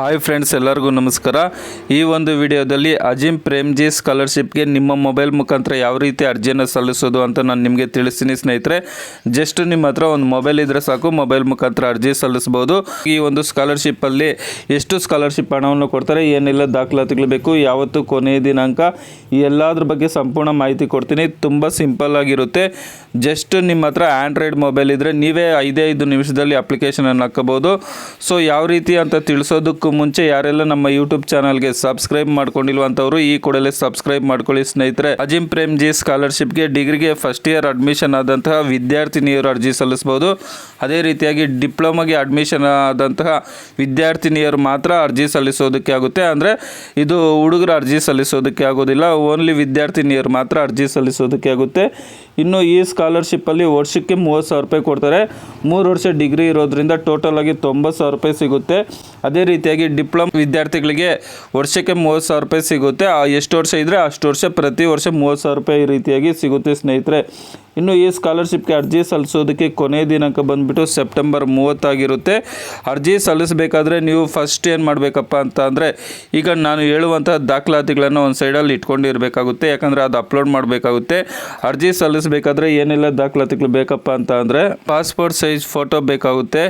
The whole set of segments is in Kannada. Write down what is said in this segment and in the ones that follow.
ಹಾಯ್ ಫ್ರೆಂಡ್ಸ್ ಎಲ್ಲರಿಗೂ ನಮಸ್ಕಾರ. ಈ ಒಂದು ವಿಡಿಯೋದಲ್ಲಿ ಅಜಿಮ್ ಪ್ರೇಮ್ಜಿ ಸ್ಕಾಲರ್ಶಿಪ್ಗೆ ನಿಮ್ಮ ಮೊಬೈಲ್ ಮುಖಾಂತರ ಯಾವ ರೀತಿ ಅರ್ಜಿಯನ್ನು ಸಲ್ಲಿಸೋದು ಅಂತ ನಾನು ನಿಮಗೆ ತಿಳಿಸ್ತೀನಿ ಸ್ನೇಹಿತರೆ. ಜಸ್ಟ್ ನಿಮ್ಮ ಹತ್ರ ಒಂದು ಮೊಬೈಲ್ ಇದ್ದರೆ ಸಾಕು ಮೊಬೈಲ್ ಮುಖಾಂತರ ಅರ್ಜಿ ಸಲ್ಲಿಸ್ಬೋದು ಈ ಒಂದು ಸ್ಕಾಲರ್ಶಿಪ್ಪಲ್ಲಿ ಎಷ್ಟು ಸ್ಕಾಲರ್ಶಿಪ್ ಹಣವನ್ನು ಕೊಡ್ತಾರೆ, ಏನೆಲ್ಲ ದಾಖಲಾತಿಗಳು ಬೇಕು, ಯಾವತ್ತು ಕೊನೆಯ ದಿನಾಂಕ, ಎಲ್ಲದ್ರ ಬಗ್ಗೆ ಸಂಪೂರ್ಣ ಮಾಹಿತಿ ಕೊಡ್ತೀನಿ. ತುಂಬ ಸಿಂಪಲ್ ಆಗಿರುತ್ತೆ. ಜಸ್ಟ್ ನಿಮ್ಮ ಹತ್ರ ಆ್ಯಂಡ್ರಾಯ್ಡ್ ಮೊಬೈಲ್ ಇದ್ದರೆ ನೀವೇ ಐದೇ ಐದು ನಿಮಿಷದಲ್ಲಿ ಅಪ್ಲಿಕೇಶನನ್ನು ಹಾಕಬಹುದು. ಸೊ ಯಾವ ರೀತಿ ಅಂತ ತಿಳಿಸೋದಕ್ಕೂ ಮುಂಚೆ ಯಾರೆಲ್ಲ ನಮ್ಮ ಯೂಟ್ಯೂಬ್ ಚಾನಲ್ಗೆ ಸಬ್ಸ್ಕ್ರೈಬ್ ಮಾಡ್ಕೊಂಡಿಲ್ವ ಅಂತವರು ಈ ಕೂಡಲೇ ಸಬ್ಸ್ಕ್ರೈಬ್ ಮಾಡ್ಕೊಳ್ಳಿ ಸ್ನೇಹಿತರೆ. ಅಜಿಂ ಪ್ರೇಮ್ ಜಿ ಸ್ಕಾಲರ್ಶಿಪ್ಗೆ ಡಿಗ್ರಿಗೆ ಫಸ್ಟ್ ಇಯರ್ ಅಡ್ಮಿಷನ್ ಆದಂತಹ ವಿದ್ಯಾರ್ಥಿನಿಯರು ಅರ್ಜಿ ಸಲ್ಲಿಸಬಹುದು. ಅದೇ ರೀತಿಯಾಗಿ ಡಿಪ್ಲೊಮಾಗೆ ಅಡ್ಮಿಷನ್ ಆದಂತಹ ವಿದ್ಯಾರ್ಥಿನಿಯರು ಮಾತ್ರ ಅರ್ಜಿ ಸಲ್ಲಿಸೋದಕ್ಕೆ ಆಗುತ್ತೆ. ಅಂದರೆ ಇದು ಹುಡುಗರು ಅರ್ಜಿ ಸಲ್ಲಿಸೋದಕ್ಕೆ ಆಗೋದಿಲ್ಲ ಓನ್ಲಿ ವಿದ್ಯಾರ್ಥಿನಿಯರು ಮಾತ್ರ ಅರ್ಜಿ ಸಲ್ಲಿಸೋದಕ್ಕೆ ಆಗುತ್ತೆ. ಇನ್ನು ಈ ಸ್ಕಾಲರ್ಶಿಪ್ಪಲ್ಲಿ ವರ್ಷಕ್ಕೆ ಮೂವತ್ತು ಸಾವಿರ ರೂಪಾಯಿ ಕೊಡ್ತಾರೆ. ಮೂರು ವರ್ಷ ಡಿಗ್ರಿ ಇರೋದ್ರಿಂದ ಟೋಟಲ್ ಆಗಿ ತೊಂಬತ್ತು ಸಾವಿರ ರೂಪಾಯಿ ಸಿಗುತ್ತೆ. ಅದೇ ರೀತಿಯಾಗಿ ಡಿಪ್ಲೊಮ್ ವಿದ್ಯಾರ್ಥಿಗಳಿಗೆ ವರ್ಷಕ್ಕೆ ಮೂವತ್ತು ಸಾವಿರ ರೂಪಾಯಿ ಸಿಗುತ್ತೆ. ಎಷ್ಟು ವರ್ಷ ಇದ್ದರೆ ಅಷ್ಟು ವರ್ಷ ಪ್ರತಿ ವರ್ಷ ಮೂವತ್ತು ಸಾವಿರ ರೂಪಾಯಿ ರೀತಿಯಾಗಿ ಸಿಗುತ್ತೆ, ಸ್ನೇಹಿತರೆ. ಇನ್ನು ಈ ಸ್ಕಾಲರ್ಶಿಪ್ಗೆ ಅರ್ಜಿ ಸಲ್ಲಿಸೋದಕ್ಕೆ ಕೊನೆ ದಿನಾಂಕ ಬಂದುಬಿಟ್ಟು ಸೆಪ್ಟೆಂಬರ್ ಮೂವತ್ತಾಗಿರುತ್ತೆ ಅರ್ಜಿ ಸಲ್ಲಿಸಬೇಕಾದ್ರೆ ನೀವು ಫಸ್ಟ್ ಏನು ಮಾಡಬೇಕಪ್ಪ ಅಂತ ಅಂದರೆ, ಈಗ ನಾನು ಹೇಳುವಂಥ ದಾಖಲಾತಿಗಳನ್ನು ಒಂದು ಸೈಡಲ್ಲಿ ಇಟ್ಕೊಂಡಿರಬೇಕಾಗುತ್ತೆ. ಯಾಕಂದರೆ ಅದು ಅಪ್ಲೋಡ್ ಮಾಡಬೇಕಾಗುತ್ತೆ. ಅರ್ಜಿ ಸಲ್ಲಿಸಬೇಕಾದ್ರೆ ಏನೆಲ್ಲ ದಾಖಲಾತಿಗಳು ಬೇಕಪ್ಪ ಅಂತ ಅಂದರೆ ಪಾಸ್ಪೋರ್ಟ್ ಸೈಜ್ ಫೋಟೋ ಬೇಕಾಗುತ್ತೆ.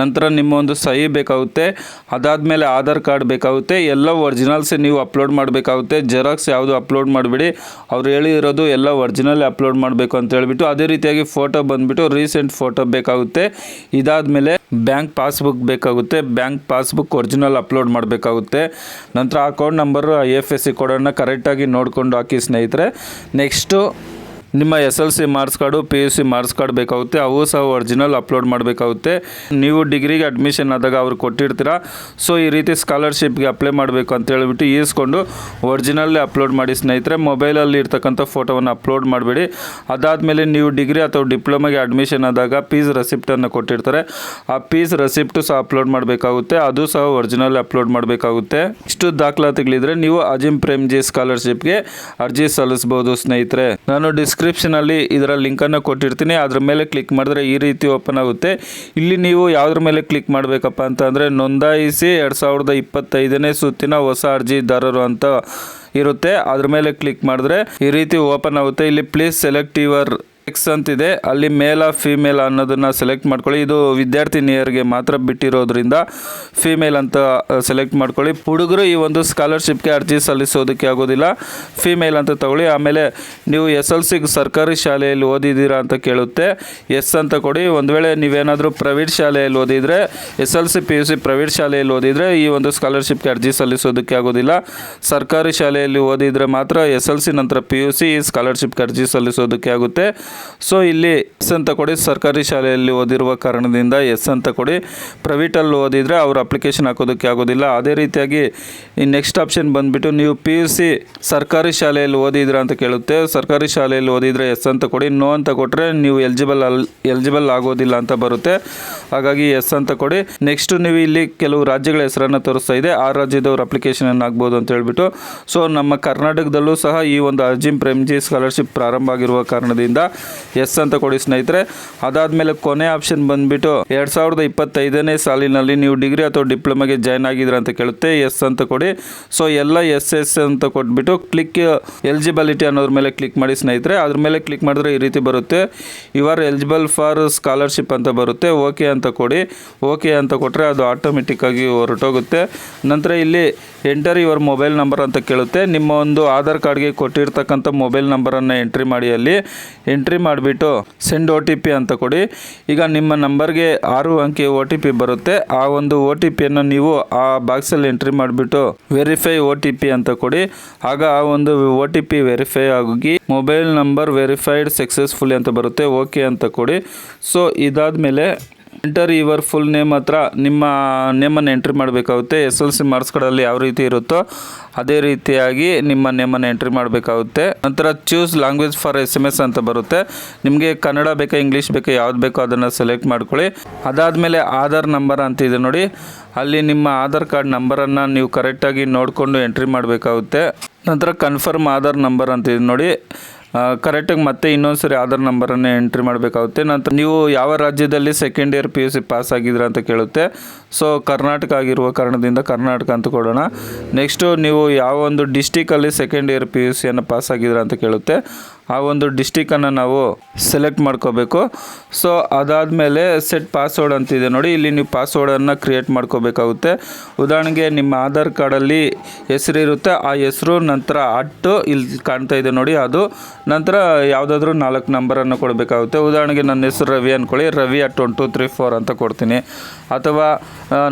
ನಂತರ ನಿಮ್ಮ ಒಂದು ಸಹಿ ಬೇಕಾಗುತ್ತೆ. ಅದಾದಮೇಲೆ ಆಧಾರ್ ಕಾರ್ಡ್ ಬೇಕಾಗುತ್ತೆ. ಎಲ್ಲ ಒರಿಜಿನಲ್ಸ್ ನೀವು ಅಪ್ಲೋಡ್ ಮಾಡಬೇಕಾಗುತ್ತೆ. ಜೆರಾಕ್ಸ್ ಯಾವುದು ಅಪ್ಲೋಡ್ ಮಾಡಿಬಿಡಿ. ಅವ್ರು ಹೇಳಿರೋದು ಎಲ್ಲ ಒರಿಜಿನಲ್ ಅಪ್ಲೋಡ್ ಮಾಡಬೇಕು ಅಂತ ಹೇಳಿಬಿಟ್ಟು, ಅದೇ ರೀತಿಯಾಗಿ ಫೋಟೋ ಬಂದುಬಿಟ್ಟು ರೀಸೆಂಟ್ ಫೋಟೋ ಬೇಕಾಗುತ್ತೆ. ಇದಾದ ಮೇಲೆ ಬ್ಯಾಂಕ್ ಪಾಸ್ಬುಕ್ ಬೇಕಾಗುತ್ತೆ. ಬ್ಯಾಂಕ್ ಪಾಸ್ಬುಕ್ ಒರಿಜಿನಲ್ ಅಪ್ಲೋಡ್ ಮಾಡಬೇಕಾಗುತ್ತೆ. ನಂತರ account number I F S C ಕೋಡನ್ನು ಕರೆಕ್ಟಾಗಿ ನೋಡಿಕೊಂಡು ಹಾಕಿ ಸ್ನೇಹಿತರೆ. ನೆಕ್ಸ್ಟು ನಿಮ್ಮ S L C marks card P U C marks card ಬೇಕಾಗುತ್ತೆ. ಅವು ಸಹ ಒರಿಜಿನಲ್ ಅಪ್ಲೋಡ್ ಮಾಡಬೇಕಾಗುತ್ತೆ. ನೀವು ಡಿಗ್ರಿಗೆ ಅಡ್ಮಿಷನ್ ಆದಾಗ ಅವ್ರು ಕೊಟ್ಟಿರ್ತೀರಾ. ಸೊ ಈ ರೀತಿ ಸ್ಕಾಲರ್ಶಿಪ್ಗೆ ಅಪ್ಲೈ ಮಾಡಬೇಕು ಅಂತ ಹೇಳಿಬಿಟ್ಟು ಈಸ್ಕೊಂಡು ಒರಿಜಿನಲ್ಲೇ ಅಪ್ಲೋಡ್ ಮಾಡಿ ಸ್ನೇಹಿತರೆ ಮೊಬೈಲಲ್ಲಿ ಇರ್ತಕ್ಕಂಥ ಫೋಟೋವನ್ನು ಅಪ್ಲೋಡ್ ಮಾಡಬೇಡಿ. ಅದಾದಮೇಲೆ ನೀವು ಡಿಗ್ರಿ ಅಥವಾ ಡಿಪ್ಲೊಮಾಗೆ ಅಡ್ಮಿಷನ್ ಆದಾಗ ಪೀಸ್ ರೆಸಿಪ್ಟನ್ನು ಕೊಟ್ಟಿರ್ತಾರೆ. ಆ ಪೀಸ್ ರೆಸಿಪ್ಟು ಸಹ ಅಪ್ಲೋಡ್ ಮಾಡಬೇಕಾಗುತ್ತೆ. ಅದು ಸಹ ಒರಿಜಿನಲ್ ಅಪ್ಲೋಡ್ ಮಾಡಬೇಕಾಗುತ್ತೆ. ಇಷ್ಟು ದಾಖಲಾತಿಗಳಿದ್ರೆ ನೀವು ಅಜಿಮ್ ಪ್ರೇಮ್ ಜಿ ಸ್ಕಾಲರ್ಶಿಪ್ಗೆ ಅರ್ಜಿ ಸಲ್ಲಿಸಬಹುದು ಸ್ನೇಹಿತರೆ. ನಾನು ಡಿಸ್ಕ್ರಿಪ್ಷನ್ ಅಲ್ಲಿ ಇದರ ಲಿಂಕ್ ಅನ್ನು ಕೊಟ್ಟಿರ್ತೀನಿ. ಅದ್ರ ಮೇಲೆ ಕ್ಲಿಕ್ ಮಾಡಿದ್ರೆ ಈ ರೀತಿ ಓಪನ್ ಆಗುತ್ತೆ. ಇಲ್ಲಿ ನೀವು ಯಾವುದ್ರ ಮೇಲೆ ಕ್ಲಿಕ್ ಮಾಡಬೇಕಪ್ಪ ಅಂತ ಅಂದರೆ ನೋಂದಾಯಿಸಿ ಎರಡು ಸಾವಿರದ ಇಪ್ಪತ್ತೈದನೇ ಸುತ್ತಿನ ಹೊಸ ಅರ್ಜಿದಾರರು ಅಂತ ಇರುತ್ತೆ. ಅದ್ರ ಮೇಲೆ ಕ್ಲಿಕ್ ಮಾಡಿದ್ರೆ ಈ ರೀತಿ ಓಪನ್ ಆಗುತ್ತೆ. ಇಲ್ಲಿ ಪ್ಲೀಸ್ ಸೆಲೆಕ್ಟ್ ಯುವರ್ ಎಕ್ಸ್ ಅಂತಿದೆ. ಅಲ್ಲಿ ಮೇಲ ಫೀಮೇಲ್ ಅನ್ನೋದನ್ನು ಸೆಲೆಕ್ಟ್ ಮಾಡ್ಕೊಳ್ಳಿ. ಇದು ವಿದ್ಯಾರ್ಥಿನಿಯರಿಗೆ ಮಾತ್ರ ಬಿಟ್ಟಿರೋದ್ರಿಂದ ಫೀಮೇಲ್ ಅಂತ ಸೆಲೆಕ್ಟ್ ಮಾಡ್ಕೊಳ್ಳಿ. ಹುಡುಗರು ಈ ಒಂದು ಸ್ಕಾಲರ್ಶಿಪ್ಗೆ ಅರ್ಜಿ ಸಲ್ಲಿಸೋದಕ್ಕೆ ಆಗೋದಿಲ್ಲ. ಫೀಮೇಲ್ ಅಂತ ತಗೊಳ್ಳಿ. ಆಮೇಲೆ ನೀವು ಎಸ್ ಎಲ್ ಸಿಗೆ ಸರ್ಕಾರಿ ಶಾಲೆಯಲ್ಲಿ ಓದಿದ್ದೀರಾ ಅಂತ ಕೇಳುತ್ತೆ. ಎಸ್ ಅಂತ ಕೊಡಿ. ಒಂದು ವೇಳೆ ನೀವೇನಾದರೂ ಪ್ರೈವೇಟ್ ಶಾಲೆಯಲ್ಲಿ ಓದಿದರೆ S L C P U C private ಶಾಲೆಯಲ್ಲಿ ಓದಿದರೆ ಈ ಒಂದು ಸ್ಕಾಲರ್ಶಿಪ್ಗೆ ಅರ್ಜಿ ಸಲ್ಲಿಸೋದಕ್ಕೆ ಆಗೋದಿಲ್ಲ. ಸರ್ಕಾರಿ ಶಾಲೆಯಲ್ಲಿ ಓದಿದರೆ ಮಾತ್ರ ಎಸ್ ಎಲ್ ಸಿ ನಂತರ ಪಿ ಯು ಸಿ ಸ್ಕಾಲರ್ಶಿಪ್ಗೆ ಅರ್ಜಿ ಸಲ್ಲಿಸೋದಕ್ಕೆ ಆಗುತ್ತೆ. ಸೊ ಇಲ್ಲಿ ಎಸ್ ಅಂತ ಕೊಡಿ ಸರ್ಕಾರಿ ಶಾಲೆಯಲ್ಲಿ ಓದಿರುವ ಕಾರಣದಿಂದ ಎಸ್ ಅಂತ ಕೊಡಿ ಪ್ರೈವೇಟಲ್ಲಿ ಓದಿದರೆ ಅವ್ರು ಅಪ್ಲಿಕೇಶನ್ ಹಾಕೋದಕ್ಕೆ ಆಗೋದಿಲ್ಲ. ಅದೇ ರೀತಿಯಾಗಿ ಈ ನೆಕ್ಸ್ಟ್ ಆಪ್ಷನ್ ಬಂದುಬಿಟ್ಟು ನೀವು ಪಿ ಯು ಸಿ ಸರ್ಕಾರಿ ಶಾಲೆಯಲ್ಲಿ ಓದಿದ್ರ ಅಂತ ಕೇಳುತ್ತೆ. ಸರ್ಕಾರಿ ಶಾಲೆಯಲ್ಲಿ ಓದಿದರೆ ಎಸ್ ಅಂತ ಕೊಡಿ ನೋ ಅಂತ ಕೊಟ್ಟರೆ ನೀವು ಎಲಿಜಿಬಲ್ ಅಲ್ ಎಲಿಜಿಬಲ್ ಆಗೋದಿಲ್ಲ ಅಂತ ಬರುತ್ತೆ. ಹಾಗಾಗಿ ಎಸ್ ಅಂತ ಕೊಡಿ ನೆಕ್ಸ್ಟ್ ನೀವು ಇಲ್ಲಿ ಕೆಲವು ರಾಜ್ಯಗಳ ಹೆಸರನ್ನು ತೋರಿಸ್ತಾ ಇದೆ. ಆ ರಾಜ್ಯದವ್ರ ಅಪ್ಲಿಕೇಶನ್ ಆಗ್ಬೋದು ಅಂತ ಹೇಳ್ಬಿಟ್ಟು. ಸೊ ನಮ್ಮ ಕರ್ನಾಟಕದಲ್ಲೂ ಸಹ ಈ ಒಂದು ಅರ್ಜಿಮ್ ಪ್ರೇಮ್ಜಿ ಸ್ಕಾಲರ್ಶಿಪ್ ಪ್ರಾರಂಭ ಆಗಿರುವ ಕಾರಣದಿಂದ ಎಸ್ ಅಂತ ಕೊಡಿ ಸ್ನೇಹಿತರೆ. ಅದಾದಮೇಲೆ ಕೊನೆ ಆಪ್ಷನ್ ಬಂದ್ಬಿಟ್ಟು ಎರಡು ಸಾವಿರದ ಇಪ್ಪತ್ತೈದನೇ ಸಾಲಿನಲ್ಲಿ ನೀವು ಡಿಗ್ರಿ ಅಥವಾ ಡಿಪ್ಲೊಮಾಗೆ ಜಾಯ್ನ್ ಆಗಿದ್ರ ಅಂತ ಕೇಳುತ್ತೆ. ಎಸ್ ಅಂತ ಕೊಡಿ. ಸೊ ಎಲ್ಲ ಎಸ್ ಎಸ್ ಅಂತ ಕೊಟ್ಬಿಟ್ಟು ಕ್ಲಿಕ್ ಎಲಿಜಿಬಿಲಿಟಿ ಅನ್ನೋದ್ರ ಮೇಲೆ ಕ್ಲಿಕ್ ಮಾಡಿ ಸ್ನೇಹಿತರೆ. ಅದ್ರ ಮೇಲೆ ಕ್ಲಿಕ್ ಮಾಡಿದ್ರೆ ಈ ರೀತಿ ಬರುತ್ತೆ. You are eligible for scholarship ಅಂತ ಬರುತ್ತೆ. ಓಕೆ ಅಂತ ಕೊಡಿ. ಓಕೆ ಅಂತ ಕೊಟ್ಟರೆ ಅದು ಆಟೋಮೆಟಿಕ್ಕಾಗಿ ಹೊರಟೋಗುತ್ತೆ. ನಂತರ ಇಲ್ಲಿ ಎಂಟರ್ ಯುವರ್ ಮೊಬೈಲ್ ನಂಬರ್ ಅಂತ ಕೇಳುತ್ತೆ. ನಿಮ್ಮ ಒಂದು ಆಧಾರ್ ಕಾರ್ಡ್ಗೆ ಕೊಟ್ಟಿರ್ತಕ್ಕಂಥ ಮೊಬೈಲ್ ನಂಬರನ್ನು ಎಂಟ್ರಿ ಮಾಡಿ ಅಲ್ಲಿ. ಎಂಟ್ರಿ ಮಾಡಿಬಿಟ್ಟು ಸೆಂಡ್ ಒ ಟಿ ಪಿ ಅಂತ ಕೊಡಿ. ಈಗ ನಿಮ್ಮ ನಂಬರ್ಗೆ ಆರು ಅಂಕಿ ಒ ಟಿ ಪಿ ಬರುತ್ತೆ. ಆ ಒಂದು ಒ ಟಿ ಪಿಯನ್ನು ನೀವು ಆ ಬಾಕ್ಸಲ್ಲಿ ಎಂಟ್ರಿ ಮಾಡಿಬಿಟ್ಟು ವೆರಿಫೈ ಒ ಟಿ ಪಿ ಅಂತ ಕೊಡಿ. ಆಗ ಆ ಒಂದು ಒ ಟಿ ಪಿ ವೆರಿಫೈ ಆಗಿ ಮೊಬೈಲ್ ನಂಬರ್ ವೆರಿಫೈಡ್ ಸಕ್ಸಸ್ಫುಲಿ ಅಂತ ಬರುತ್ತೆ. ಓಕೆ ಅಂತ ಕೊಡಿ. ಸೊ, ಇದಾದಮೇಲೆ ಎಂಟರ್ ಯುವರ್ ಫುಲ್ ನೇಮ್ ಹತ್ರ ನಿಮ್ಮ ನೇಮನ್ನು ಎಂಟ್ರಿ ಮಾಡಬೇಕಾಗುತ್ತೆ. ಎಸ್ ಎಲ್ ಸಿ ಮಾರ್ಕ್ಸ್ ಯಾವ ರೀತಿ ಇರುತ್ತೋ ಅದೇ ರೀತಿಯಾಗಿ ನಿಮ್ಮ ನೇಮನ್ನು ಎಂಟ್ರಿ ಮಾಡಬೇಕಾಗುತ್ತೆ. ನಂತರ choose language for S M S ಅಂತ ಬರುತ್ತೆ. ನಿಮಗೆ ಕನ್ನಡ ಬೇಕಾ ಇಂಗ್ಲೀಷ್ ಬೇಕಾ, ಯಾವ್ದು ಬೇಕೋ ಅದನ್ನು ಸೆಲೆಕ್ಟ್ ಮಾಡ್ಕೊಳ್ಳಿ. ಅದಾದಮೇಲೆ ಆಧಾರ್ ನಂಬರ್ ಅಂತ ಇದೆ ನೋಡಿ. ಅಲ್ಲಿ ನಿಮ್ಮ ಆಧಾರ್ ಕಾರ್ಡ್ ನಂಬರನ್ನು ನೀವು ಕರೆಕ್ಟಾಗಿ ನೋಡಿಕೊಂಡು ಎಂಟ್ರಿ ಮಾಡಬೇಕಾಗುತ್ತೆ. ನಂತರ ಕನ್ಫರ್ಮ್ ಆಧಾರ್ ನಂಬರ್ ಅಂತ ಇದೆ ನೋಡಿ. ಕರೆಕ್ಟಾಗಿ ಮತ್ತೆ ಇನ್ನೊಂದ್ಸರಿ ಆಧಾರ್ ನಂಬರನ್ನು ಎಂಟ್ರಿ ಮಾಡಬೇಕಾಗುತ್ತೆ. ನಂತರ ನೀವು ಯಾವ ರಾಜ್ಯದಲ್ಲಿ second year P U C pass ಆಗಿದ್ದೀರಾ ಅಂತ ಕೇಳುತ್ತೆ. ಸೊ ಕರ್ನಾಟಕ ಆಗಿರುವ ಕಾರಣದಿಂದ ಕರ್ನಾಟಕ ಅಂತ ಕೊಡೋಣ. ನೆಕ್ಸ್ಟು ನೀವು ಯಾವ ಒಂದು ಡಿಸ್ಟಿಕಲ್ಲಿ ಸೆಕೆಂಡ್ ಇಯರ್ ಪಿ ಯು ಸಿಯನ್ನು ಪಾಸ್ ಆಗಿದ್ದೀರಾ ಅಂತ ಕೇಳುತ್ತೆ. ಆ ಒಂದು ಡಿಸ್ಟಿಕನ್ನು ನಾವು ಸೆಲೆಕ್ಟ್ ಮಾಡ್ಕೋಬೇಕು. ಸೊ ಅದಾದಮೇಲೆ ಸೆಟ್ ಪಾಸ್ವರ್ಡ್ ಅಂತಿದೆ ನೋಡಿ, ಇಲ್ಲಿ ನೀವು ಪಾಸ್ವರ್ಡನ್ನು ಕ್ರಿಯೇಟ್ ಮಾಡ್ಕೋಬೇಕಾಗುತ್ತೆ. ಉದಾಹರಣೆಗೆ ನಿಮ್ಮ ಆಧಾರ್ ಕಾರ್ಡಲ್ಲಿ ಹೆಸರು ಇರುತ್ತೆ ಆ ಹೆಸರು ನಂತರ ಅಟ್ಟು ಇಲ್ಲಿ ಕಾಣ್ತಾ ಇದೆ ನೋಡಿ ಅದು. ನಂತರ ಯಾವುದಾದ್ರೂ ನಾಲ್ಕು ನಂಬರನ್ನು ಕೊಡಬೇಕಾಗುತ್ತೆ. ಉದಾಹರಣೆಗೆ ನನ್ನ ಹೆಸರು ರವಿ ಅಂದ್ಕೊಳ್ಳಿ Ravi at one two three four ಅಂತ ಕೊಡ್ತೀನಿ. ಅಥವಾ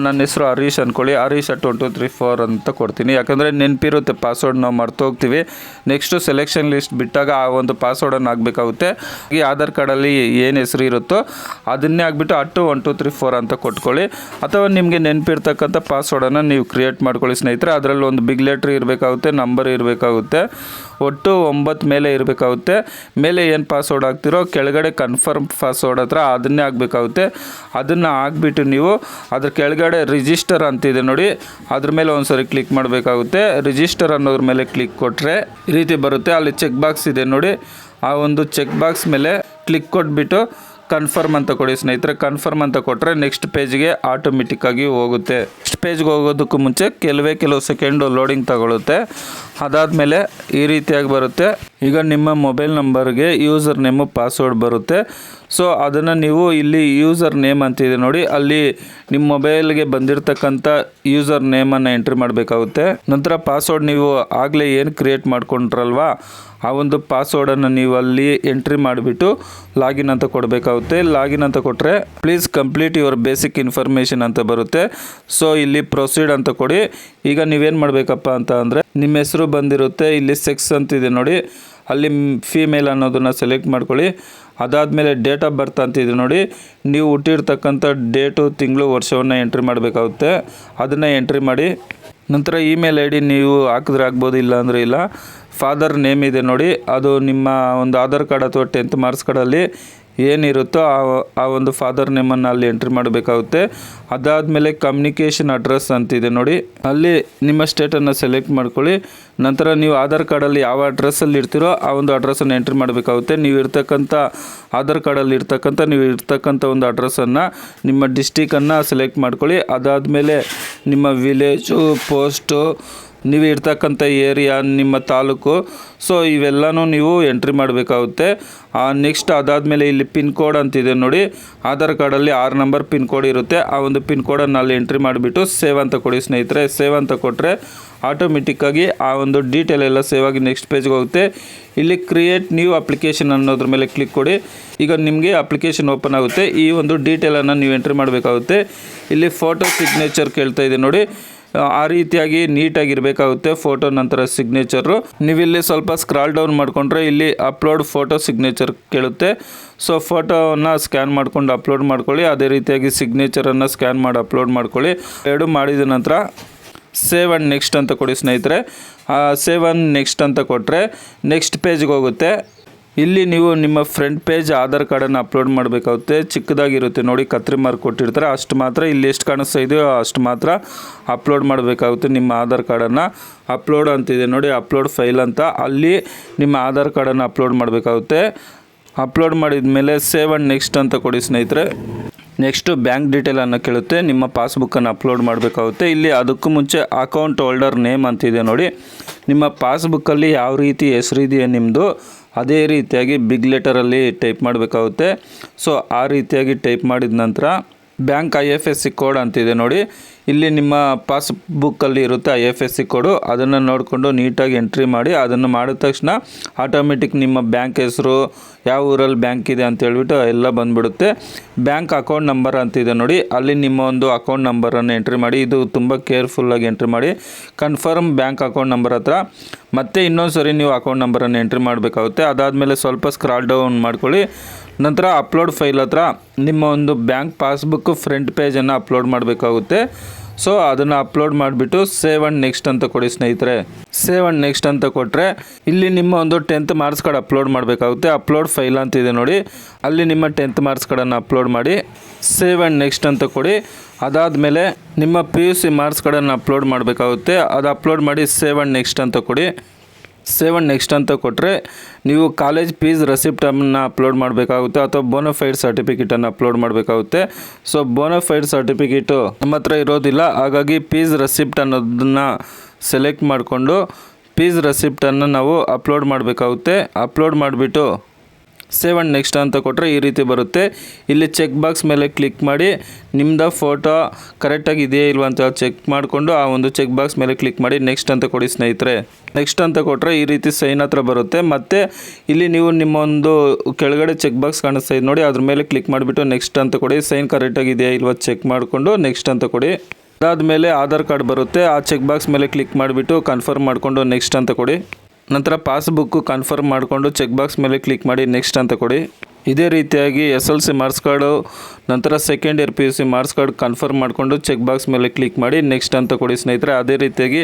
ನನ್ನ ಹೆಸರು ಹರೀಶ್ ಅಂದ್ಕೊಳ್ಳಿ Harish at one two three four ಅಂತ ಕೊಡ್ತೀನಿ. ಯಾಕಂದರೆ ನೆನಪಿರುತ್ತೆ ಪಾಸ್ವರ್ಡ್ ನಾವು ಮರ್ತೋಗ್ತೀವಿ ನೆಕ್ಸ್ಟು ಸೆಲೆಕ್ಷನ್ ಲಿಸ್ಟ್ ಬಿಟ್ಟಾಗ ಆ ಒಂದು ಪಾಸ್ವರ್ಡನ್ನು ಹಾಕಬೇಕಾಗುತ್ತೆ. ಈ ಆಧಾರ್ ಕಾರ್ಡಲ್ಲಿ ಏನು ಹೆಸರು ಇರುತ್ತೋ ಅದನ್ನೇ ಹಾಕ್ಬಿಟ್ಟು ಅಟ್ಟು ಒನ್ ಟು ತ್ರೀ ಫೋರ್ ಅಂತ ಕೊಟ್ಕೊಳ್ಳಿ. ಅಥವಾ ನಿಮಗೆ ನೆನಪಿರ್ತಕ್ಕಂಥ ಪಾಸ್ವರ್ಡನ್ನು ನೀವು ಕ್ರಿಯೇಟ್ ಮಾಡ್ಕೊಳ್ಳಿ ಸ್ನೇಹಿತರೆ. ಅದರಲ್ಲಿ ಒಂದು ಬಿಗ್ ಲೆಟ್ರ್ ಇರಬೇಕಾಗುತ್ತೆ ನಂಬರ್ ಇರಬೇಕಾಗುತ್ತೆ, ಒಟ್ಟು ಒಂಬತ್ತು ಮೇಲೆ ಇರಬೇಕಾಗುತ್ತೆ. ಮೇಲೆ ಏನು ಪಾಸ್ವರ್ಡ್ ಹಾಕ್ತಿರೋ ಕೆಳಗಡೆ ಕನ್ಫರ್ಮ್ ಪಾಸ್ವರ್ಡ್ ಹತ್ರ ಅದನ್ನೇ ಆಗಬೇಕಾಗುತ್ತೆ ಅದನ್ನು ಹಾಕ್ಬಿಟ್ಟು ನೀವು ಅದ್ರ ಕೆಳಗಡೆ ರಿಜಿಸ್ಟರ್ ಅಂತಿದೆ ನೋಡಿ. ಅದ್ರ ಮೇಲೆ ಒಂದ್ಸರಿ ಕ್ಲಿಕ್ ಮಾಡಬೇಕಾಗುತ್ತೆ. ರಿಜಿಸ್ಟರ್ ಅನ್ನೋದ್ರ ಮೇಲೆ ಕ್ಲಿಕ್ ಕೊಟ್ಟರೆ ಈ ರೀತಿ ಬರುತ್ತೆ. ಅಲ್ಲಿ ಚೆಕ್ ಬಾಕ್ಸ್ ಇದೆ ನೋಡಿ. ಆ ಒಂದು ಚೆಕ್ ಬಾಕ್ಸ್ ಮೇಲೆ ಕ್ಲಿಕ್ ಕೊಟ್ಬಿಟ್ಟು ಕನ್ಫರ್ಮ್ ಅಂತ ಕೊಡಿ ಸ್ನೇಹಿತರೆ ಕನ್ಫರ್ಮ್ ಅಂತ ಕೊಟ್ಟರೆ ನೆಕ್ಸ್ಟ್ ಪೇಜ್ಗೆ ಆಟೋಮೆಟಿಕ್ಕಾಗಿ ಹೋಗುತ್ತೆ. ನೆಕ್ಸ್ಟ್ ಪೇಜ್ಗೆ ಹೋಗೋದಕ್ಕೂ ಮುಂಚೆ, ಕೆಲವೇ ಕೆಲವು ಸೆಕೆಂಡು ಲೋಡಿಂಗ್ ತಗೊಳುತ್ತೆ. ಅದಾದಮೇಲೆ ಈ ರೀತಿಯಾಗಿ ಬರುತ್ತೆ. ಈಗ ನಿಮ್ಮ ಮೊಬೈಲ್ ನಂಬರ್ಗೆ ಯೂಸರ್ ನೇಮು ಪಾಸ್ವರ್ಡ್ ಬರುತ್ತೆ. ಸೊ ಅದನ್ನು ನೀವು ಇಲ್ಲಿ ಯೂಸರ್ ನೇಮ್ ಅಂತಿದೆ ನೋಡಿ. ಅಲ್ಲಿ ನಿಮ್ಮ ಮೊಬೈಲ್ಗೆ ಬಂದಿರತಕ್ಕಂಥ ಯೂಸರ್ ನೇಮನ್ನು ಎಂಟ್ರಿ ಮಾಡಬೇಕಾಗುತ್ತೆ. ನಂತರ ಪಾಸ್ವರ್ಡ್ ನೀವು ಆಗಲೇ ಏನು ಕ್ರಿಯೇಟ್ ಮಾಡ್ಕೊಂಡ್ರಲ್ವಾ, ಆ ಒಂದು ಪಾಸ್ವರ್ಡನ್ನು ನೀವು ಅಲ್ಲಿ ಎಂಟ್ರಿ ಮಾಡಿಬಿಟ್ಟು ಲಾಗಿನ್ ಅಂತ ಕೊಡಬೇಕಾಗುತ್ತೆ. ಲಾಗಿನ್ ಅಂತ ಕೊಟ್ಟರೆ please complete your basic information ಅಂತ ಬರುತ್ತೆ. ಸೊ ಇಲ್ಲಿ ಪ್ರೊಸೀಡ್ ಅಂತ ಕೊಡಿ. ಈಗ ನೀವೇನು ಮಾಡಬೇಕಪ್ಪ ಅಂತ ಅಂದರೆ ನಿಮ್ಮ ಹೆಸರು ಬಂದಿರುತ್ತೆ, ಇಲ್ಲಿ ಸೆಕ್ಸ್ ಅಂತಿದೆ ನೋಡಿ. ಅಲ್ಲಿ ಫೀಮೇಲ್ ಅನ್ನೋದನ್ನು ಸೆಲೆಕ್ಟ್ ಮಾಡ್ಕೊಳ್ಳಿ. ಅದಾದಮೇಲೆ ಡೇಟ್ ಆಫ್ ಬರ್ತ್ ಅಂತಿದೆ ನೋಡಿ. ನೀವು ಹುಟ್ಟಿರ್ತಕ್ಕಂಥ ಡೇಟು ತಿಂಗಳು, ವರ್ಷವನ್ನು ಎಂಟ್ರಿ ಮಾಡಬೇಕಾಗುತ್ತೆ. ಅದನ್ನು ಎಂಟ್ರಿ ಮಾಡಿ. ನಂತರ ಇಮೇಲ್ ಐ ಡಿ ನೀವು ಹಾಕಿದ್ರೆ ಆಗ್ಬೋದು, ಇಲ್ಲ ಅಂದರೆ ಇಲ್ಲ. ಫಾದರ್ ನೇಮ್ ಇದೆ ನೋಡಿ. ಅದು ನಿಮ್ಮ ಒಂದು ಆಧಾರ್ ಕಾರ್ಡ್ ಅಥವಾ ಟೆಂತ್ ಮಾರ್ಕ್ಸ್ ಕಾರ್ಡಲ್ಲಿ ಏನಿರುತ್ತೋ ಆ ಆ ಒಂದು ಫಾದರ್ ನೇಮನ್ನು ಅಲ್ಲಿ ಎಂಟ್ರಿ ಮಾಡಬೇಕಾಗುತ್ತೆ. ಅದಾದಮೇಲೆ ಕಮ್ಯುನಿಕೇಷನ್ ಅಡ್ರೆಸ್ ಅಂತಿದೆ ನೋಡಿ. ಅಲ್ಲಿ ನಿಮ್ಮ ಸ್ಟೇಟನ್ನು ಸೆಲೆಕ್ಟ್ ಮಾಡ್ಕೊಳ್ಳಿ. ನಂತರ ನೀವು ಆಧಾರ್ ಕಾರ್ಡಲ್ಲಿ ಯಾವ ಅಡ್ರೆಸ್ಸಲ್ಲಿ ಇರ್ತೀರೋ ಆ ಒಂದು ಅಡ್ರೆಸ್ಸನ್ನು ಎಂಟ್ರಿ ಮಾಡಬೇಕಾಗುತ್ತೆ. ನೀವು ಇರ್ತಕ್ಕಂಥ ಆಧಾರ್ ಕಾರ್ಡಲ್ಲಿ ಇರ್ತಕ್ಕಂಥ, ನೀವು ಇರ್ತಕ್ಕಂಥ ಒಂದು ಅಡ್ರೆಸ್ಸನ್ನು ನಿಮ್ಮ ಡಿಸ್ಟಿಕನ್ನು ಸೆಲೆಕ್ಟ್ ಮಾಡ್ಕೊಳ್ಳಿ. ಅದಾದಮೇಲೆ ನಿಮ್ಮ ವಿಲೇಜು ಪೋಸ್ಟು ನೀವು ಇರ್ತಕ್ಕಂಥ ಏರಿಯಾ, ನಿಮ್ಮ ತಾಲೂಕು ಸೊ ಇವೆಲ್ಲನೂ ನೀವು ಎಂಟ್ರಿ ಮಾಡಬೇಕಾಗುತ್ತೆ. ನೆಕ್ಸ್ಟ್ ಅದಾದಮೇಲೆ ಇಲ್ಲಿ ಪಿನ್ ಕೋಡ್ ಅಂತಿದೆ ನೋಡಿ. ಆಧಾರ್ ಕಾರ್ಡಲ್ಲಿ ಆರು ನಂಬರ್ ಪಿನ್ ಕೋಡ್ ಇರುತ್ತೆ. ಆ ಒಂದು ಪಿನ್ ಕೋಡನ್ನು ಅಲ್ಲಿ ಎಂಟ್ರಿ ಮಾಡಿಬಿಟ್ಟು ಸೇವ್ ಅಂತ ಕೊಡಿ ಸ್ನೇಹಿತರೆ. ಸೇವ್ ಅಂತ ಕೊಟ್ಟರೆ ಆಟೋಮೆಟಿಕ್ಕಾಗಿ ಆ ಒಂದು ಡೀಟೇಲ್ ಎಲ್ಲ ಸೇವ್ ಆಗಿ ನೆಕ್ಸ್ಟ್ ಪೇಜ್ಗೆ ಹೋಗುತ್ತೆ. ಇಲ್ಲಿ ಕ್ರಿಯೇಟ್ ನ್ಯೂ ಅಪ್ಲಿಕೇಶನ್ ಅನ್ನೋದ್ರ ಮೇಲೆ ಕ್ಲಿಕ್ ಕೊಡಿ. ಈಗ ನಿಮಗೆ ಅಪ್ಲಿಕೇಶನ್ ಓಪನ್ ಆಗುತ್ತೆ. ಈ ಒಂದು ಡೀಟೇಲನ್ನು ನೀವು ಎಂಟ್ರಿ ಮಾಡಬೇಕಾಗುತ್ತೆ. ಇಲ್ಲಿ ಫೋಟೋ ಸಿಗ್ನೇಚರ್ ಕೇಳ್ತಾ ಇದೆ ನೋಡಿ. ಆ ರೀತಿಯಾಗಿ ನೀಟಾಗಿರಬೇಕಾಗುತ್ತೆ ಫೋಟೋ ನಂತರ ಸಿಗ್ನೇಚರು ನೀವಿಲ್ಲಿ ಸ್ವಲ್ಪ ಸ್ಕ್ರಾಲ್ ಡೌನ್ ಮಾಡಿಕೊಂಡ್ರೆ ಇಲ್ಲಿ ಅಪ್ಲೋಡ್ ಫೋಟೋ ಸಿಗ್ನೇಚರ್ ಕೇಳುತ್ತೆ. ಸೊ ಫೋಟೋವನ್ನು ಸ್ಕ್ಯಾನ್ ಮಾಡಿಕೊಂಡು ಅಪ್ಲೋಡ್ ಮಾಡ್ಕೊಳ್ಳಿ. ಅದೇ ರೀತಿಯಾಗಿ ಸಿಗ್ನೇಚರನ್ನು ಸ್ಕ್ಯಾನ್ ಮಾಡಿ ಅಪ್ಲೋಡ್ ಮಾಡ್ಕೊಳ್ಳಿ. ಎರಡು ಮಾಡಿದ ನಂತರ ಸೇವ್ ಆ್ಯಂಡ್ ನೆಕ್ಸ್ಟ್ ಅಂತ ಕೊಡಿ ಸ್ನೇಹಿತರೆ. ಸೇವ್ ಆ್ಯಂಡ್ ನೆಕ್ಸ್ಟ್ ಅಂತ ಕೊಟ್ಟರೆ ನೆಕ್ಸ್ಟ್ ಪೇಜ್ಗೆ ಹೋಗುತ್ತೆ. ಇಲ್ಲಿ ನೀವು ನಿಮ್ಮ ಫ್ರಂಟ್ ಪೇಜ್ ಆಧಾರ್ ಕಾರ್ಡನ್ನು ಅಪ್ಲೋಡ್ ಮಾಡಬೇಕಾಗುತ್ತೆ. ಚಿಕ್ಕದಾಗಿರುತ್ತೆ. ನೋಡಿ ಕತ್ರಿ ಮಾರ್ಕ್ ಕೊಟ್ಟಿರ್ತಾರೆ. ಅಷ್ಟು ಮಾತ್ರ. ಇಲ್ಲಿ ಎಷ್ಟು ಕಾಣಿಸ್ತಾ ಇದೆಯೋ ಅಷ್ಟು ಮಾತ್ರ ಅಪ್ಲೋಡ್ ಮಾಡಬೇಕಾಗುತ್ತೆ ನಿಮ್ಮ ಆಧಾರ್ ಕಾರ್ಡನ್ನು. ಅಪ್ಲೋಡ್ ಅಂತಿದೆ. ನೋಡಿ ಅಪ್ಲೋಡ್ ಫೈಲ್ ಅಂತ. ಅಲ್ಲಿ ನಿಮ್ಮ ಆಧಾರ್ ಕಾರ್ಡನ್ನು ಅಪ್ಲೋಡ್ ಮಾಡಬೇಕಾಗುತ್ತೆ. ಅಪ್ಲೋಡ್ ಮಾಡಿದ ಮೇಲೆ ಸೇವ್ ಆ್ಯಂಡ್ ನೆಕ್ಸ್ಟ್ ಅಂತ ಕೊಡಿ ಸ್ನೇಹಿತರೆ. ನೆಕ್ಸ್ಟು ಬ್ಯಾಂಕ್ ಡೀಟೇಲನ್ನು ಕೇಳುತ್ತೆ. ನಿಮ್ಮ ಪಾಸ್ಬುಕ್ಕನ್ನು ಅಪ್ಲೋಡ್ ಮಾಡಬೇಕಾಗುತ್ತೆ. ಇಲ್ಲಿ ಅದಕ್ಕೂ ಮುಂಚೆ ಅಕೌಂಟ್ ಹೋಲ್ಡರ್ ನೇಮ್ ಅಂತಿದೆ ನೋಡಿ. ನಿಮ್ಮ ಪಾಸ್ಬುಕ್ಕಲ್ಲಿ ಯಾವ ರೀತಿ ಹೆಸರಿದೆಯೋ ನಿಮ್ಮದು ಅದೇ ರೀತಿಯಾಗಿ ಬಿಗ್ ಲೆಟರಲ್ಲಿ ಟೈಪ್ ಮಾಡಬೇಕಾಗುತ್ತೆ. ಸೊ ಆ ರೀತಿಯಾಗಿ ಟೈಪ್ ಮಾಡಿದ ನಂತರ bank I F S C code ಅಂತಿದೆ ನೋಡಿ. ಇಲ್ಲಿ ನಿಮ್ಮ ಪಾಸ್ಬುಕ್ಕಲ್ಲಿ ಇರುತ್ತೆ I F S C code. ಅದನ್ನು ನೋಡಿಕೊಂಡು ನೀಟಾಗಿ ಎಂಟ್ರಿ ಮಾಡಿ, ಅದನ್ನು ಮಾಡಿದ ತಕ್ಷಣ ಆಟೋಮೆಟಿಕ್ ನಿಮ್ಮ ಬ್ಯಾಂಕ್ ಹೆಸರು, ಯಾವ ಊರಲ್ಲಿ ಬ್ಯಾಂಕ್ ಇದೆ ಅಂತ ಹೇಳ್ಬಿಟ್ಟು ಎಲ್ಲ ಬಂದ್ಬಿಡುತ್ತೆ. ಬ್ಯಾಂಕ್ ಅಕೌಂಟ್ ನಂಬರ್ ಅಂತಿದೆ ನೋಡಿ. ಅಲ್ಲಿ ನಿಮ್ಮ ಒಂದು ಅಕೌಂಟ್ ನಂಬರನ್ನು ಎಂಟ್ರಿ ಮಾಡಿ, ಇದು ತುಂಬ ಕೇರ್ಫುಲ್ಲಾಗಿ ಎಂಟ್ರಿ ಮಾಡಿ. ಕನ್ಫರ್ಮ್ ಬ್ಯಾಂಕ್ ಅಕೌಂಟ್ ನಂಬರ್ ಹತ್ರ. ಮತ್ತೆ ಇನ್ನೊಂದು ಸರಿ ನೀವು ಅಕೌಂಟ್ ನಂಬರನ್ನು ಎಂಟ್ರಿ ಮಾಡಬೇಕಾಗುತ್ತೆ. ಅದಾದಮೇಲೆ ಸ್ವಲ್ಪ ಸ್ಕ್ರಾಲ್ ಡೌನ್ ಮಾಡ್ಕೊಳ್ಳಿ. ನಂತರ ಅಪ್ಲೋಡ್ ಫೈಲ್ ಹತ್ರ ನಿಮ್ಮ ಒಂದು ಬ್ಯಾಂಕ್ ಪಾಸ್ಬುಕ್ ಫ್ರಂಟ್ ಪೇಜನ್ನು ಅಪ್ಲೋಡ್ ಮಾಡಬೇಕಾಗುತ್ತೆ. ಸೊ ಅದನ್ನು ಅಪ್ಲೋಡ್ ಮಾಡಿಬಿಟ್ಟು ಸೇವ್ ಆ್ಯಂಡ್ ನೆಕ್ಸ್ಟ್ ಅಂತ ಕೊಡಿ ಸ್ನೇಹಿತರೆ. ಸೇವ್ ಆ್ಯಂಡ್ ನೆಕ್ಸ್ಟ್ ಅಂತ ಕೊಟ್ಟರೆ ಇಲ್ಲಿ ನಿಮ್ಮ ಒಂದು ಟೆಂತ್ ಮಾರ್ಕ್ಸ್ ಕಾರ್ಡ್ ಅಪ್ಲೋಡ್ ಮಾಡಬೇಕಾಗುತ್ತೆ. ಅಪ್ಲೋಡ್ ಫೈಲ್ ಅಂತ ಇದೆ ನೋಡಿ. ಅಲ್ಲಿ ನಿಮ್ಮ ಟೆಂತ್ ಮಾರ್ಕ್ಸ್ ಕಾರ್ಡನ್ನು ಅಪ್ಲೋಡ್ ಮಾಡಿ ಸೇವ್ ಆ್ಯಂಡ್ ನೆಕ್ಸ್ಟ್ ಅಂತ ಕೊಡಿ. ಅದಾದಮೇಲೆ ನಿಮ್ಮ ಪಿ ಯು ಸಿ ಮಾರ್ಕ್ಸ್ ಕಾರ್ಡನ್ನು ಅಪ್ಲೋಡ್ ಮಾಡಬೇಕಾಗುತ್ತೆ. ಅದು ಅಪ್ಲೋಡ್ ಮಾಡಿ ಸೇವ್ ಆ್ಯಂಡ್ ನೆಕ್ಸ್ಟ್ ಅಂತ ಕೊಡಿ. ಸೇವನ್ ನೆಕ್ಸ್ಟ್ ಅಂತ ಕೊಟ್ಟರೆ ನೀವು ಕಾಲೇಜ್ ಫೀಸ್ ರೆಸಿಪ್ಟನ್ನು ಅಪ್ಲೋಡ್ ಮಾಡಬೇಕಾಗುತ್ತೆ ಅಥವಾ ಬೋನೋಫೈಡ್ ಸರ್ಟಿಫಿಕೇಟನ್ನು ಅಪ್ಲೋಡ್ ಮಾಡಬೇಕಾಗುತ್ತೆ. ಸೊ ಬೋನೋಫೈಡ್ ಸರ್ಟಿಫಿಕೇಟು ನಮ್ಮ ಹತ್ರ ಇರೋದಿಲ್ಲ. ಹಾಗಾಗಿ ಫೀಸ್ ರೆಸಿಪ್ಟ್ ಅನ್ನೋದನ್ನು ಸೆಲೆಕ್ಟ್ ಮಾಡಿಕೊಂಡು ಫೀಸ್ ರೆಸಿಪ್ಟನ್ನು ನಾವು ಅಪ್ಲೋಡ್ ಮಾಡಬೇಕಾಗುತ್ತೆ. ಅಪ್ಲೋಡ್ ಮಾಡಿಬಿಟ್ಟು ಸೇವ್ ಆ್ಯಂಡ್ ನೆಕ್ಸ್ಟ್ ಅಂತ ಕೊಟ್ಟರೆ ಈ ರೀತಿ ಬರುತ್ತೆ. ಇಲ್ಲಿ ಚೆಕ್ ಬಾಕ್ಸ್ ಮೇಲೆ ಕ್ಲಿಕ್ ಮಾಡಿ ನಿಮ್ಮದು ಫೋಟೋ ಕರೆಕ್ಟಾಗಿ ಇದೆಯೇ ಇಲ್ವ ಅಂತ ಚೆಕ್ ಮಾಡಿಕೊಂಡು ಆ ಒಂದು ಚೆಕ್ ಬಾಕ್ಸ್ ಮೇಲೆ ಕ್ಲಿಕ್ ಮಾಡಿ, ನೆಕ್ಸ್ಟ್ ಅಂತ ಕೊಡಿ ಸ್ನೇಹಿತರೆ. ನೆಕ್ಸ್ಟ್ ಅಂತ ಕೊಟ್ಟರೆ ಈ ರೀತಿ ಸೈನ್ ಹತ್ರ ಬರುತ್ತೆ. ಮತ್ತು ಇಲ್ಲಿ ನೀವು ನಿಮ್ಮ ಒಂದು ಕೆಳಗಡೆ ಚೆಕ್ ಬಾಕ್ಸ್ ಕಾಣಿಸ್ತಾ ಇದೆ ನೋಡಿ, ಅದ್ರ ಮೇಲೆ ಕ್ಲಿಕ್ ಮಾಡಿಬಿಟ್ಟು ನೆಕ್ಸ್ಟ್ ಅಂತ ಕೊಡಿ. ಸೈನ್ ಕರೆಕ್ಟಾಗಿ ಇದೆಯಾ ಇಲ್ವ ಚೆಕ್ ಮಾಡಿಕೊಂಡು ನೆಕ್ಸ್ಟ್ ಅಂತ ಕೊಡಿ. ಅದಾದಮೇಲೆ ಆಧಾರ್ ಕಾರ್ಡ್ ಬರುತ್ತೆ. ಆ ಚೆಕ್ ಬಾಕ್ಸ್ ಮೇಲೆ ಕ್ಲಿಕ್ ಮಾಡಿಬಿಟ್ಟು ಕನ್ಫರ್ಮ್ ಮಾಡಿಕೊಂಡು ನೆಕ್ಸ್ಟ್ ಅಂತ ಕೊಡಿ. ನಂತರ ಪಾಸ್ಬುಕ್ಕು ಕನ್ಫರ್ಮ್ ಮಾಡಿಕೊಂಡು ಚೆಕ್ ಬಾಕ್ಸ್ ಮೇಲೆ ಕ್ಲಿಕ್ ಮಾಡಿ ನೆಕ್ಸ್ಟ್ ಅಂತ ಕೊಡಿ. ಇದೇ ರೀತಿಯಾಗಿ S L C marks card, ನಂತರ second year P U C marks card confirm ಮಾಡಿಕೊಂಡು ಚೆಕ್ ಬಾಕ್ಸ್ ಮೇಲೆ ಕ್ಲಿಕ್ ಮಾಡಿ ನೆಕ್ಸ್ಟ್ ಅಂತ ಕೊಡಿ ಸ್ನೇಹಿತರೆ. ಅದೇ ರೀತಿಯಾಗಿ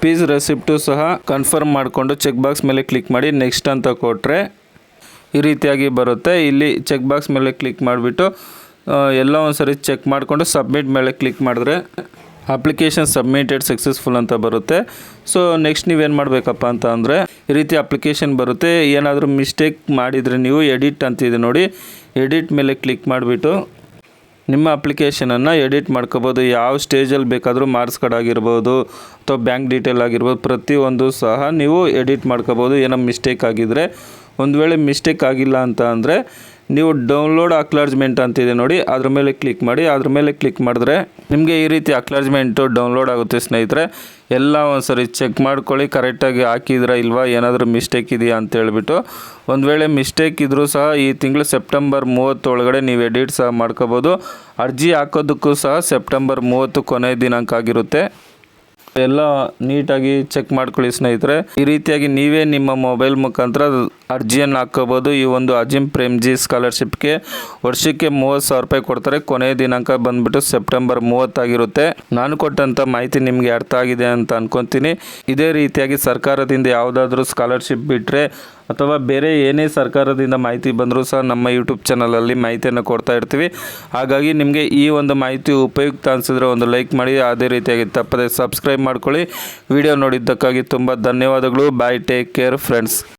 ಪೀಸ್ ರೆಸಿಪ್ಟು ಸಹ ಕನ್ಫರ್ಮ್ ಮಾಡಿಕೊಂಡು ಚೆಕ್ ಬಾಕ್ಸ್ ಮೇಲೆ ಕ್ಲಿಕ್ ಮಾಡಿ ನೆಕ್ಸ್ಟ್ ಅಂತ ಕೊಟ್ಟರೆ ಈ ರೀತಿಯಾಗಿ ಬರುತ್ತೆ. ಇಲ್ಲಿ ಚೆಕ್ ಬಾಕ್ಸ್ ಮೇಲೆ ಕ್ಲಿಕ್ ಮಾಡಿಬಿಟ್ಟು ಎಲ್ಲ ಒಂದು ಸರಿ ಚೆಕ್ ಮಾಡಿಕೊಂಡು ಸಬ್ಮಿಟ್ ಮೇಲೆ ಕ್ಲಿಕ್ ಮಾಡಿದ್ರೆ ಅಪ್ಲಿಕೇಶನ್ ಸಬ್ಮಿಟೆಡ್ ಸಕ್ಸಸ್ಫುಲ್ ಅಂತ ಬರುತ್ತೆ. ಸೊ, ನೆಕ್ಸ್ಟ್ ನೀವೇನು ಮಾಡಬೇಕಪ್ಪ ಅಂತ ಅಂದರೆ, ಈ ರೀತಿ ಅಪ್ಲಿಕೇಶನ್ ಬರುತ್ತೆ. ಏನಾದರೂ ಮಿಸ್ಟೇಕ್ ಮಾಡಿದರೆ ನೀವು ಎಡಿಟ್ ಅಂತಿದೆ ನೋಡಿ. ಎಡಿಟ್ ಮೇಲೆ ಕ್ಲಿಕ್ ಮಾಡಿಬಿಟ್ಟು ನಿಮ್ಮ ಅಪ್ಲಿಕೇಶನನ್ನು ಎಡಿಟ್ ಮಾಡ್ಕೋಬೋದು. ಯಾವ ಸ್ಟೇಜಲ್ಲಿ ಬೇಕಾದರೂ ಮಾರ್ಕ್ಸ್ ಕಾರ್ಡ್ ಆಗಿರ್ಬೋದು ಅಥವಾ ಬ್ಯಾಂಕ್ ಡೀಟೇಲ್ ಆಗಿರ್ಬೋದು, ಪ್ರತಿಯೊಂದು ಸಹ ನೀವು ಎಡಿಟ್ ಮಾಡ್ಕೋಬೋದು. ಏನೋ ಮಿಸ್ಟೇಕ್ ಆಗಿದ್ದರೆ ಒಂದು ವೇಳೆ ಮಿಸ್ಟೇಕ್ ಆಗಿಲ್ಲ ಅಂತ ಅಂದರೆ ನೀವು ಡೌನ್ಲೋಡ್ ಅಕ್ಲಾರ್ಜ್ಮೆಂಟ್ ಅಂತಿದೆ ನೋಡಿ, ಅದ್ರ ಮೇಲೆ ಕ್ಲಿಕ್ ಮಾಡಿ, ಅದ್ರ ಮೇಲೆ ಕ್ಲಿಕ್ ಮಾಡಿದ್ರೆ ನಿಮಗೆ ಈ ರೀತಿ ಅಕ್ಲಾರ್ಜ್ಮೆಂಟು ಡೌನ್ಲೋಡ್ ಆಗುತ್ತೆ ಸ್ನೇಹಿತರೆ. ಎಲ್ಲ ಒಂದ್ಸರಿ ಚೆಕ್ ಮಾಡ್ಕೊಳ್ಳಿ ಕರೆಕ್ಟಾಗಿ ಹಾಕಿದ್ರಾ ಇಲ್ವಾ, ಏನಾದರೂ ಮಿಸ್ಟೇಕ್ ಇದೆಯಾ ಅಂತ ಹೇಳ್ಬಿಟ್ಟು. ಒಂದು ವೇಳೆ ಮಿಸ್ಟೇಕ್ ಇದ್ದರೂ ಸಹ ಈ ತಿಂಗಳು ಸೆಪ್ಟೆಂಬರ್ ಮೂವತ್ತೊಳಗಡೆ ನೀವು ಎಡಿಟ್ ಸಹ ಮಾಡ್ಕೋಬೋದು. ಅರ್ಜಿ ಹಾಕೋದಕ್ಕೂ ಸಹ ಸೆಪ್ಟೆಂಬರ್ ಮೂವತ್ತು ಕೊನೆಯ ದಿನಾಂಕ ಆಗಿರುತ್ತೆ. ಎಲ್ಲ ನೀಟಾಗಿ ಚೆಕ್ ಮಾಡ್ಕೊಳ್ಳಿ ಸ್ನೇಹಿತರೆ. ಈ ರೀತಿಯಾಗಿ ನೀವೇ ನಿಮ್ಮ ಮೊಬೈಲ್ ಮುಖಾಂತರ ಅರ್ಜಿಯನ್ನು ಹಾಕೋಬೋದು. ಈ ಒಂದು ಅಜಿಮ್ ಪ್ರೇಮ್ಜಿ ಸ್ಕಾಲರ್ಶಿಪ್ಗೆ ವರ್ಷಕ್ಕೆ ಮೂವತ್ತು ಸಾವಿರ ರೂಪಾಯಿ ಕೊಡ್ತಾರೆ. ಕೊನೆಯ ದಿನಾಂಕ ಬಂದ್ಬಿಟ್ಟು ಸೆಪ್ಟೆಂಬರ್ ಮೂವತ್ತಾಗಿರುತ್ತೆ ನಾನು ಕೊಟ್ಟಂಥ ಮಾಹಿತಿ ನಿಮಗೆ ಅರ್ಥ ಆಗಿದೆ ಅಂತ ಅನ್ಕೊತೀನಿ. ಇದೇ ರೀತಿಯಾಗಿ ಸರ್ಕಾರದಿಂದ ಯಾವುದಾದ್ರೂ ಸ್ಕಾಲರ್ಶಿಪ್ ಬಿಟ್ಟರೆ ಅಥವಾ ಬೇರೆ ಏನೇ ಸರ್ಕಾರದಿಂದ ಮಾಹಿತಿ ಬಂದರೂ ಸಹ ನಮ್ಮ ಯೂಟ್ಯೂಬ್ ಚಾನಲಲ್ಲಿ ಮಾಹಿತಿಯನ್ನು ಕೊಡ್ತಾ ಇರ್ತೀವಿ. ಹಾಗಾಗಿ ನಿಮಗೆ ಈ ಒಂದು ಮಾಹಿತಿ ಉಪಯುಕ್ತ ಅನಿಸಿದ್ರೆ ಒಂದು ಲೈಕ್ ಮಾಡಿ. ಅದೇ ರೀತಿಯಾಗಿ ತಪ್ಪದೆ ಸಬ್ಸ್ಕ್ರೈಬ್ ಮಾಡ್ಕೊಳ್ಳಿ. ವಿಡಿಯೋ ನೋಡಿದ್ದಕ್ಕಾಗಿ ತುಂಬ ಧನ್ಯವಾದಗಳು. Bye, take care friends.